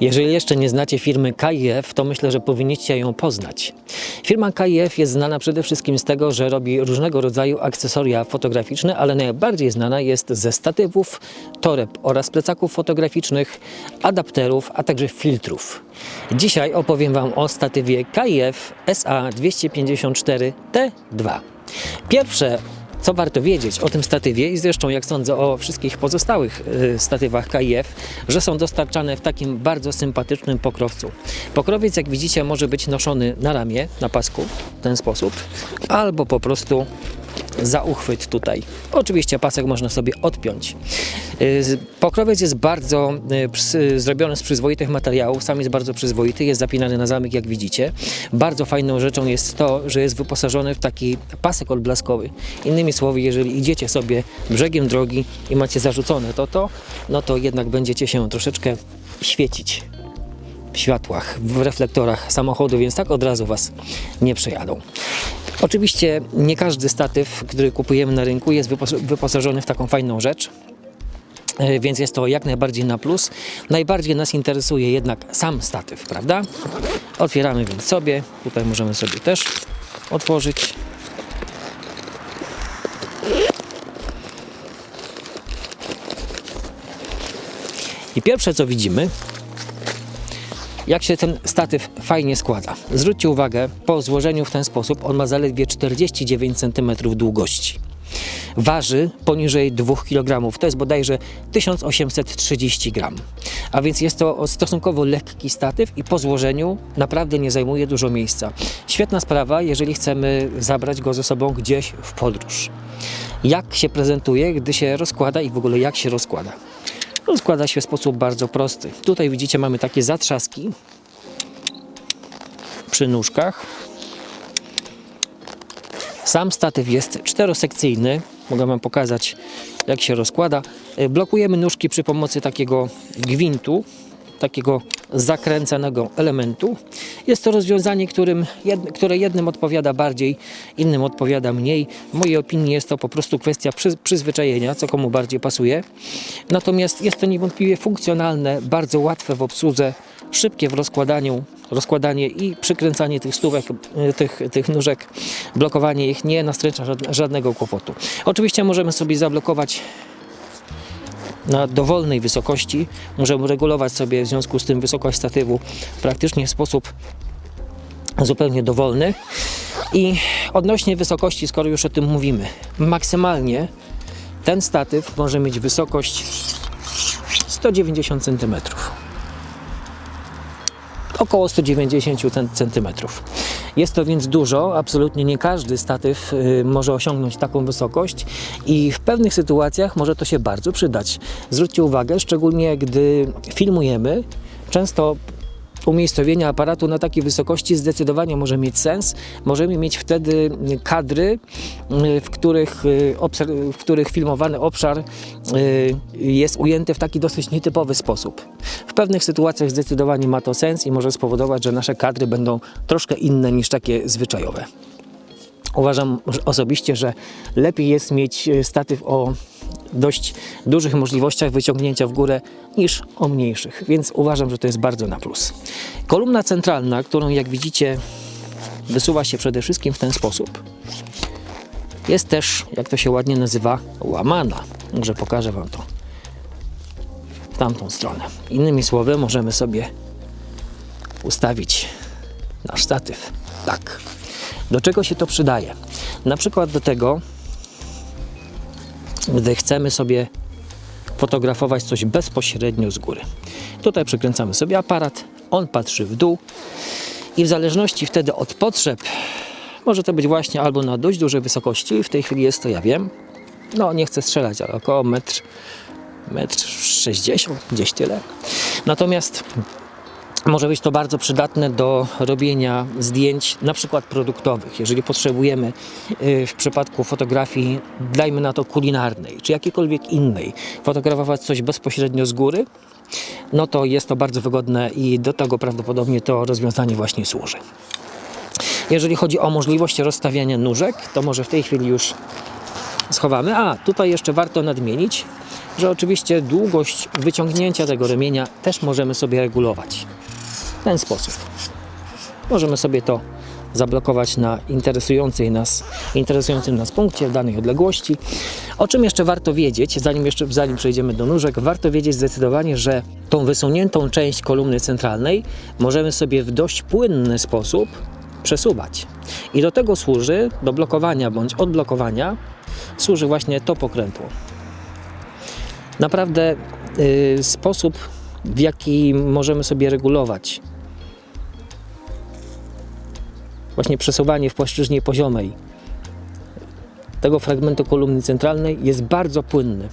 Jeżeli jeszcze nie znacie firmy KIF, to myślę, że powinniście ją poznać. Firma KIF jest znana przede wszystkim z tego, że robi różnego rodzaju akcesoria fotograficzne, ale najbardziej znana jest ze statywów, toreb oraz plecaków fotograficznych, adapterów, a także filtrów. Dzisiaj opowiem Wam o statywie KIF SA254T2. Pierwsze co warto wiedzieć o tym statywie i zresztą jak sądzę o wszystkich pozostałych y, statywach KIF, że są dostarczane w takim bardzo sympatycznym pokrowcu. Pokrowiec jak widzicie może być noszony na ramię, na pasku w ten sposób, albo po prostu za uchwyt tutaj. Oczywiście pasek można sobie odpiąć. Y, Pokrowiec jest bardzo y, przy- zrobiony z przyzwoitych materiałów, sam jest bardzo przyzwoity, jest zapinany na zamek jak widzicie. Bardzo fajną rzeczą jest to, że jest wyposażony w taki pasek odblaskowy. Innymi słowy, jeżeli idziecie sobie brzegiem drogi i macie zarzucone to to, no to jednak będziecie się troszeczkę świecić światłach, w reflektorach samochodu, więc tak od razu Was nie przejadą. Oczywiście nie każdy statyw, który kupujemy na rynku jest wypos- wyposażony w taką fajną rzecz. E, Więc jest to jak najbardziej na plus. Najbardziej nas interesuje jednak sam statyw, prawda? Otwieramy więc sobie. Tutaj możemy sobie też otworzyć. I pierwsze co widzimy, jak się ten statyw fajnie składa. Zwróćcie uwagę, po złożeniu w ten sposób on ma zaledwie 49 cm długości. Waży poniżej 2 kg, to jest bodajże 1830 g. A więc jest to stosunkowo lekki statyw i po złożeniu naprawdę nie zajmuje dużo miejsca. Świetna sprawa, jeżeli chcemy zabrać go ze sobą gdzieś w podróż. Jak się prezentuje, gdy się rozkłada i w ogóle jak się rozkłada? Rozkłada się w sposób bardzo prosty. Tutaj widzicie, mamy takie zatrzaski przy nóżkach. Sam statyw jest czterosekcyjny. Mogę Wam pokazać, jak się rozkłada. Y, Blokujemy nóżki przy pomocy takiego gwintu, takiego zakręcanego elementu. Jest to rozwiązanie, którym, jed, które jednym odpowiada bardziej, innym odpowiada mniej. W mojej opinii jest to po prostu kwestia przy, przyzwyczajenia, co komu bardziej pasuje. Natomiast jest to niewątpliwie funkcjonalne, bardzo łatwe w obsłudze, szybkie w rozkładaniu, rozkładanie i przykręcanie tych stówek, y, tych, tych nóżek, blokowanie ich nie nastręcza żad- żadnego kłopotu. Oczywiście możemy sobie zablokować na dowolnej wysokości. Możemy regulować sobie w związku z tym wysokość statywu praktycznie w sposób zupełnie dowolny. I odnośnie wysokości, skoro już o tym mówimy, maksymalnie ten statyw może mieć wysokość 190 cm. Około 190 cm. Jest to więc dużo, absolutnie nie każdy statyw y, może osiągnąć taką wysokość i w pewnych sytuacjach może to się bardzo przydać. Zwróćcie uwagę, szczególnie gdy filmujemy, często umiejscowienie aparatu na takiej wysokości zdecydowanie może mieć sens. Możemy mieć wtedy kadry, y, w których, y, w których filmowany obszar y, jest ujęty w taki dosyć nietypowy sposób. W pewnych sytuacjach zdecydowanie ma to sens i może spowodować, że nasze kadry będą troszkę inne niż takie zwyczajowe. Uważam osobiście, że lepiej jest mieć statyw o dość dużych możliwościach wyciągnięcia w górę niż o mniejszych, więc uważam, że to jest bardzo na plus. Kolumna centralna, którą jak widzicie wysuwa się przede wszystkim w ten sposób, jest też, jak to się ładnie nazywa, łamana. Może pokażę Wam to w tamtą stronę. Innymi słowy, możemy sobie ustawić nasz statyw. Tak. Do czego się to przydaje? Na przykład do tego, gdy chcemy sobie fotografować coś bezpośrednio z góry. Tutaj przykręcamy sobie aparat, on patrzy w dół i w zależności wtedy od potrzeb, może to być właśnie albo na dość dużej wysokości, w tej chwili jest to, ja wiem, no nie chcę strzelać, ale około metr, metr 60, gdzieś tyle. Natomiast może być to bardzo przydatne do robienia zdjęć, na przykład produktowych. Jeżeli potrzebujemy y, w przypadku fotografii, dajmy na to kulinarnej, czy jakiejkolwiek innej, fotografować coś bezpośrednio z góry, no to jest to bardzo wygodne i do tego prawdopodobnie to rozwiązanie właśnie służy. Jeżeli chodzi o możliwość rozstawiania nóżek, to może w tej chwili już schowamy. A, tutaj jeszcze warto nadmienić, że oczywiście długość wyciągnięcia tego ramienia też możemy sobie regulować ten sposób. Możemy sobie to zablokować na interesującej nas, interesującym nas punkcie w danej odległości. O czym jeszcze warto wiedzieć, zanim, jeszcze, zanim przejdziemy do nóżek, warto wiedzieć zdecydowanie, że tą wysuniętą część kolumny centralnej możemy sobie w dość płynny sposób przesuwać. I do tego służy, do blokowania bądź odblokowania, służy właśnie to pokrętło. Naprawdę y, sposób, w jaki możemy sobie regulować właśnie przesuwanie w płaszczyźnie poziomej tego fragmentu kolumny centralnej jest bardzo płynny.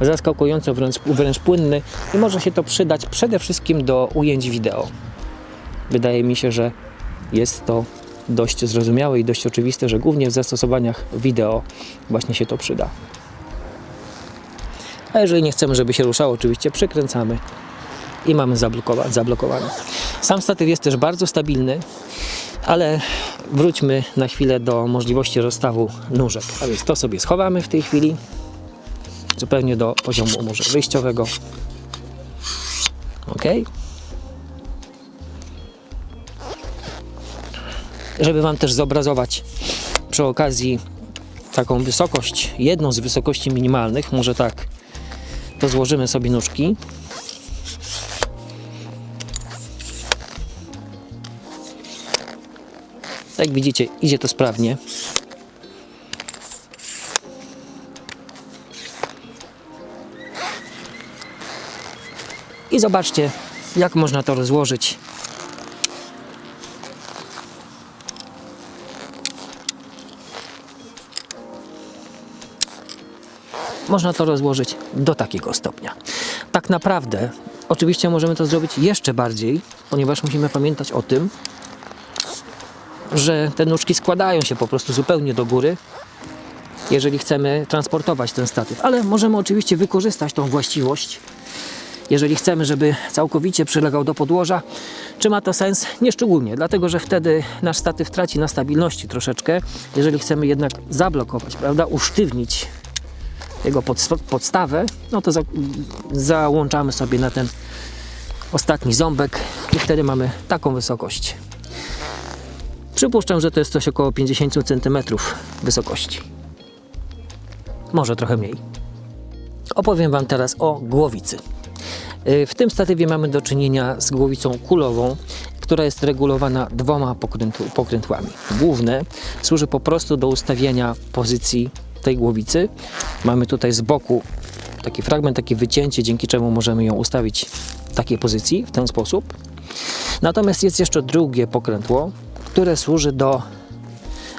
Zaskakująco wręcz, wręcz płynny i może się to przydać przede wszystkim do ujęć wideo. Wydaje mi się, że jest to dość zrozumiałe i dość oczywiste, że głównie w zastosowaniach wideo właśnie się to przyda. A jeżeli nie chcemy, żeby się ruszało, oczywiście przykręcamy i mamy zablokowa- zablokowane. Sam statyw jest też bardzo stabilny, ale wróćmy na chwilę do możliwości rozstawu nóżek. A więc to sobie schowamy w tej chwili zupełnie do poziomu może wyjściowego. Ok. Żeby Wam też zobrazować przy okazji taką wysokość, jedną z wysokości minimalnych, może tak, to złożymy sobie nóżki. Jak widzicie, idzie to sprawnie. I zobaczcie, jak można to rozłożyć. Można to rozłożyć do takiego stopnia. Tak naprawdę, oczywiście możemy to zrobić jeszcze bardziej, ponieważ musimy pamiętać o tym, że te nóżki składają się po prostu zupełnie do góry, jeżeli chcemy transportować ten statyw. Ale możemy oczywiście wykorzystać tą właściwość, jeżeli chcemy, żeby całkowicie przylegał do podłoża. Czy ma to sens? Nieszczególnie, dlatego że wtedy nasz statyw traci na stabilności troszeczkę. Jeżeli chcemy jednak zablokować, prawda, usztywnić jego podst- podstawę, no to za- załączamy sobie na ten ostatni ząbek i wtedy mamy taką wysokość. Przypuszczam, że to jest coś około 50 cm wysokości. Może trochę mniej. Opowiem Wam teraz o głowicy. Y, W tym statywie mamy do czynienia z głowicą kulową, która jest regulowana dwoma pokrętł- pokrętłami. Główne służy po prostu do ustawienia pozycji tej głowicy. Mamy tutaj z boku taki fragment, takie wycięcie, dzięki czemu możemy ją ustawić w takiej pozycji, w ten sposób. Natomiast jest jeszcze drugie pokrętło, które służy do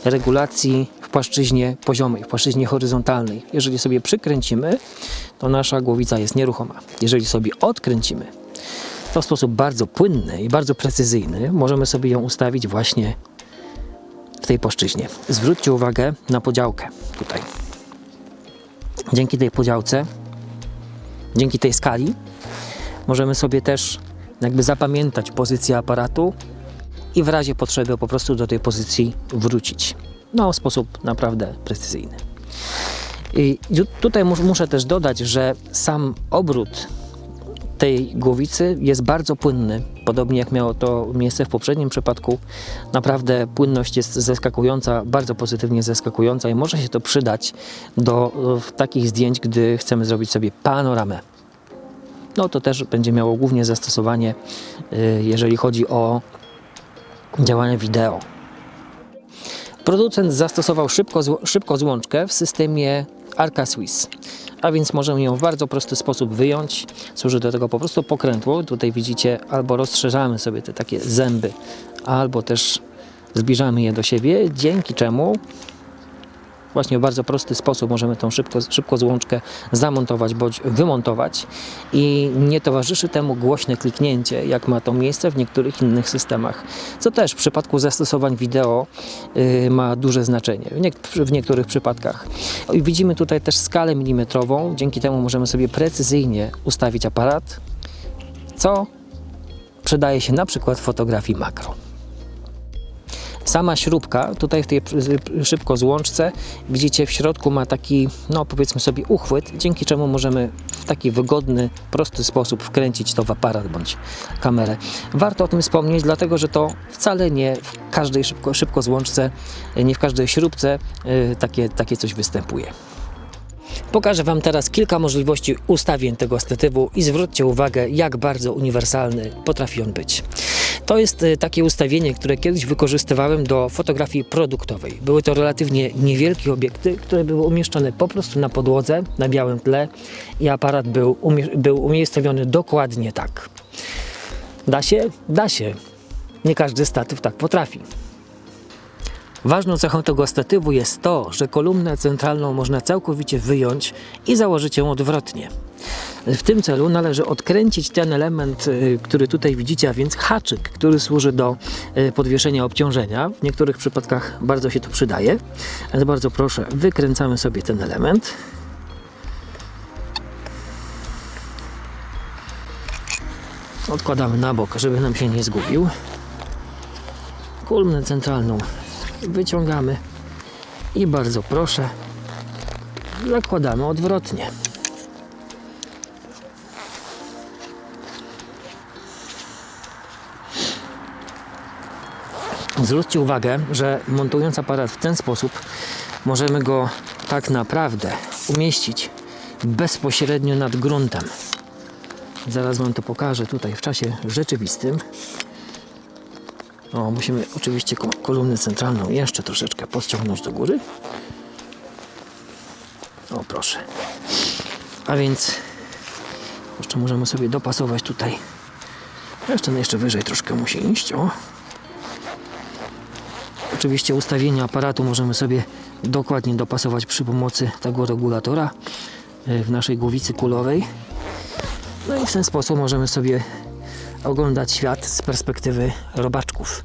regulacji w płaszczyźnie poziomej, w płaszczyźnie horyzontalnej. Jeżeli sobie przykręcimy, to nasza głowica jest nieruchoma. Jeżeli sobie odkręcimy, to w sposób bardzo płynny i bardzo precyzyjny możemy sobie ją ustawić właśnie w tej płaszczyźnie. Zwróćcie uwagę na podziałkę tutaj. Dzięki tej podziałce, dzięki tej skali, możemy sobie też jakby zapamiętać pozycję aparatu i w razie potrzeby po prostu do tej pozycji wrócić. No, w sposób naprawdę precyzyjny. I tutaj mus- muszę też dodać, że sam obrót tej głowicy jest bardzo płynny, podobnie jak miało to miejsce w poprzednim przypadku. Naprawdę płynność jest zaskakująca, bardzo pozytywnie zaskakująca i może się to przydać do takich zdjęć, gdy chcemy zrobić sobie panoramę. No to też będzie miało głównie zastosowanie, e, jeżeli chodzi o działanie wideo. Producent zastosował szybko, szybko złączkę w systemie Arca Swiss, a więc możemy ją w bardzo prosty sposób wyjąć. Służy do tego po prostu pokrętło. Tutaj widzicie, albo rozszerzamy sobie te takie zęby, albo też zbliżamy je do siebie, dzięki czemu właśnie w bardzo prosty sposób możemy tą szybko, szybko złączkę zamontować bądź wymontować i nie towarzyszy temu głośne kliknięcie, jak ma to miejsce w niektórych innych systemach, co też w przypadku zastosowań wideo y, ma duże znaczenie w, w niektórych przypadkach. I widzimy tutaj też skalę milimetrową, dzięki temu możemy sobie precyzyjnie ustawić aparat, co przydaje się na przykład w fotografii makro. Sama śrubka, tutaj w tej szybko złączce, widzicie w środku ma taki, no powiedzmy sobie uchwyt, dzięki czemu możemy w taki wygodny, prosty sposób wkręcić to w aparat bądź kamerę. Warto o tym wspomnieć, dlatego że to wcale nie w każdej szybko, szybko złączce, nie w każdej śrubce y, takie, takie coś występuje. Pokażę Wam teraz kilka możliwości ustawień tego statywu i zwróćcie uwagę, jak bardzo uniwersalny potrafi on być. To jest e, takie ustawienie, które kiedyś wykorzystywałem do fotografii produktowej. Były to relatywnie niewielkie obiekty, które były umieszczone po prostu na podłodze, na białym tle i aparat był, umie- był umiejscowiony dokładnie tak. Da się? Da się. Nie każdy statyw tak potrafi. Ważną cechą tego statywu jest to, że kolumnę centralną można całkowicie wyjąć i założyć ją odwrotnie. W tym celu należy odkręcić ten element, y, który tutaj widzicie, a więc haczyk, który służy do y, podwieszenia obciążenia. W niektórych przypadkach bardzo się to przydaje. Więc bardzo proszę, wykręcamy sobie ten element. Odkładamy na bok, żeby nam się nie zgubił. Kolumnę centralną wyciągamy i bardzo proszę zakładamy odwrotnie. Zwróćcie uwagę, że montując aparat w ten sposób możemy go tak naprawdę umieścić bezpośrednio nad gruntem. Zaraz Wam to pokażę tutaj w czasie rzeczywistym. O, musimy oczywiście ko- kolumnę centralną jeszcze troszeczkę podciągnąć do góry. O, proszę. A więc jeszcze możemy sobie dopasować tutaj. Jeszcze, jeszcze wyżej troszkę musi iść. O. Oczywiście ustawienie aparatu możemy sobie dokładnie dopasować przy pomocy tego regulatora y, w naszej głowicy kulowej. No i w ten sposób możemy sobie oglądać świat z perspektywy robaczków.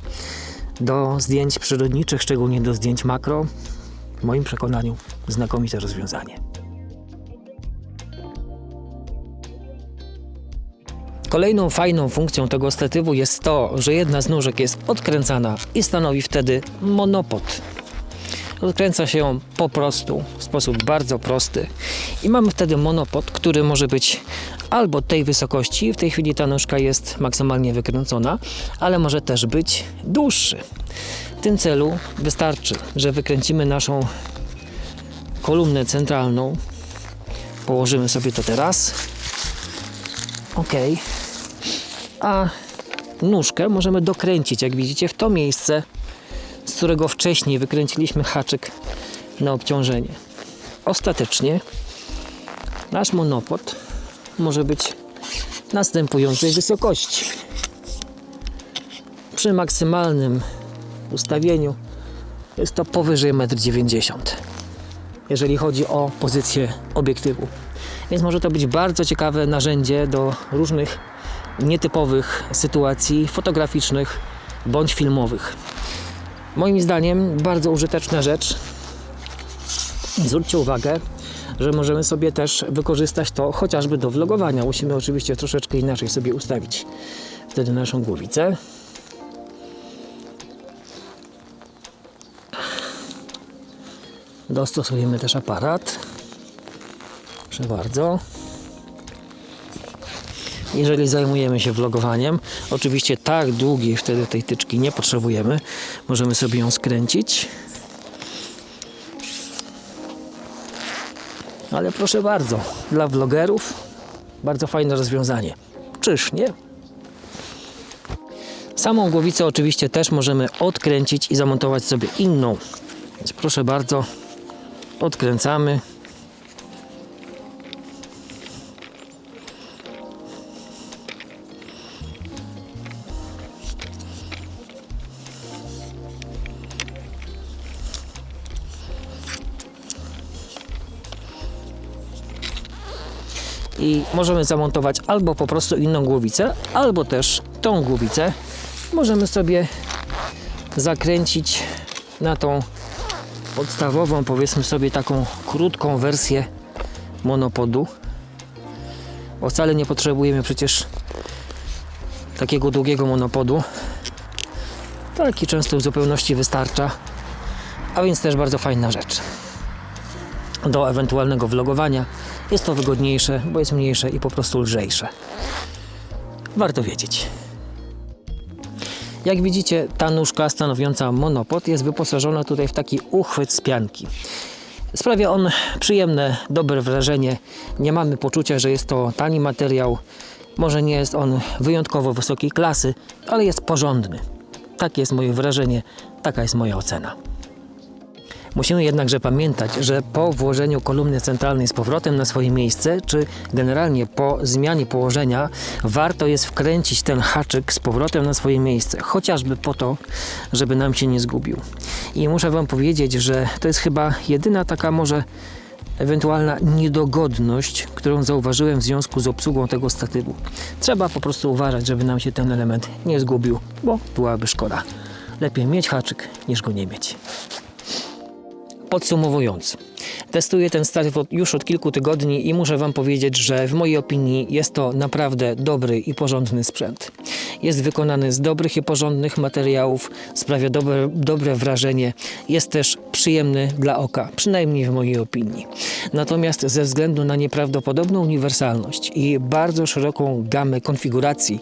Do zdjęć przyrodniczych, szczególnie do zdjęć makro, w moim przekonaniu znakomite rozwiązanie. Kolejną fajną funkcją tego statywu jest to, że jedna z nóżek jest odkręcana i stanowi wtedy monopod. Odkręca się ją po prostu, w sposób bardzo prosty. I mamy wtedy monopod, który może być albo tej wysokości, w tej chwili ta nóżka jest maksymalnie wykręcona, ale może też być dłuższy. W tym celu wystarczy, że wykręcimy naszą kolumnę centralną. Położymy sobie to teraz. Ok. A nóżkę możemy dokręcić, jak widzicie, w to miejsce, z którego wcześniej wykręciliśmy haczyk na obciążenie. Ostatecznie nasz monopod może być następującej wysokości. Przy maksymalnym ustawieniu jest to powyżej 1,90 m, jeżeli chodzi o pozycję obiektywu. Więc może to być bardzo ciekawe narzędzie do różnych nietypowych sytuacji fotograficznych bądź filmowych. Moim zdaniem bardzo użyteczna rzecz. Zwróćcie uwagę, że możemy sobie też wykorzystać to chociażby do vlogowania. Musimy oczywiście troszeczkę inaczej sobie ustawić wtedy naszą głowicę. Dostosujemy też aparat. Proszę bardzo. Jeżeli zajmujemy się vlogowaniem, oczywiście tak długiej wtedy tej tyczki nie potrzebujemy. Możemy sobie ją skręcić. Ale proszę bardzo, dla vlogerów bardzo fajne rozwiązanie. Czyż nie? Samą głowicę oczywiście też możemy odkręcić i zamontować sobie inną. Więc proszę bardzo, odkręcamy. I możemy zamontować albo po prostu inną głowicę, albo też tą głowicę możemy sobie zakręcić na tą podstawową, powiedzmy sobie taką krótką wersję monopodu. Bo wcale nie potrzebujemy przecież takiego długiego monopodu. Taki często w zupełności wystarcza, a więc też bardzo fajna rzecz. Do ewentualnego vlogowania jest to wygodniejsze, bo jest mniejsze i po prostu lżejsze. Warto wiedzieć. Jak widzicie, ta nóżka stanowiąca monopod jest wyposażona tutaj w taki uchwyt z pianki. Sprawia on przyjemne, dobre wrażenie. Nie mamy poczucia, że jest to tani materiał. Może nie jest on wyjątkowo wysokiej klasy, ale jest porządny. Takie jest moje wrażenie, taka jest moja ocena. Musimy jednakże pamiętać, że po włożeniu kolumny centralnej z powrotem na swoje miejsce, czy generalnie po zmianie położenia, warto jest wkręcić ten haczyk z powrotem na swoje miejsce, chociażby po to, żeby nam się nie zgubił. I muszę Wam powiedzieć, że to jest chyba jedyna taka może ewentualna niedogodność, którą zauważyłem w związku z obsługą tego statywu. Trzeba po prostu uważać, żeby nam się ten element nie zgubił, bo byłaby szkoda. Lepiej mieć haczyk niż go nie mieć. Podsumowując, testuję ten statyw już od kilku tygodni i muszę Wam powiedzieć, że w mojej opinii jest to naprawdę dobry i porządny sprzęt. Jest wykonany z dobrych i porządnych materiałów, sprawia dobre, dobre wrażenie, jest też przyjemny dla oka, przynajmniej w mojej opinii. Natomiast ze względu na nieprawdopodobną uniwersalność i bardzo szeroką gamę konfiguracji,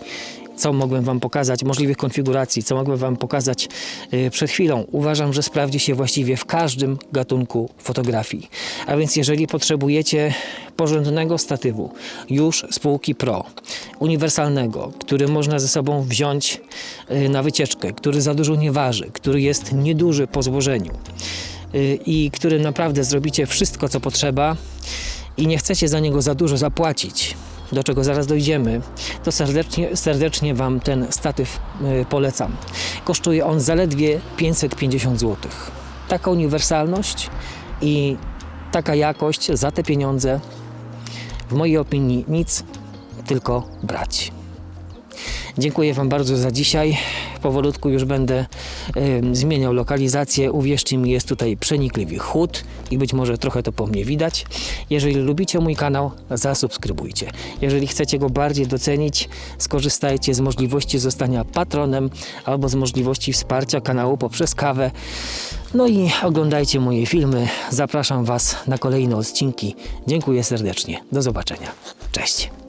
co mogłem Wam pokazać, możliwych konfiguracji, co mogłem Wam pokazać y, przed chwilą. Uważam, że sprawdzi się właściwie w każdym gatunku fotografii. A więc jeżeli potrzebujecie porządnego statywu, już z półki Pro, uniwersalnego, który można ze sobą wziąć y, na wycieczkę, który za dużo nie waży, który jest nieduży po złożeniu y, i który naprawdę zrobicie wszystko, co potrzeba i nie chcecie za niego za dużo zapłacić, do czego zaraz dojdziemy, to serdecznie, serdecznie Wam ten statyw y, polecam. Kosztuje on zaledwie 550 zł. Taka uniwersalność i taka jakość za te pieniądze, w mojej opinii nic, tylko brać. Dziękuję Wam bardzo za dzisiaj. Powolutku już będę em, zmieniał lokalizację. Uwierzcie mi, jest tutaj przenikliwy chód i być może trochę to po mnie widać. Jeżeli lubicie mój kanał, zasubskrybujcie. Jeżeli chcecie go bardziej docenić, skorzystajcie z możliwości zostania patronem albo z możliwości wsparcia kanału poprzez kawę. No i oglądajcie moje filmy. Zapraszam Was na kolejne odcinki. Dziękuję serdecznie. Do zobaczenia. Cześć.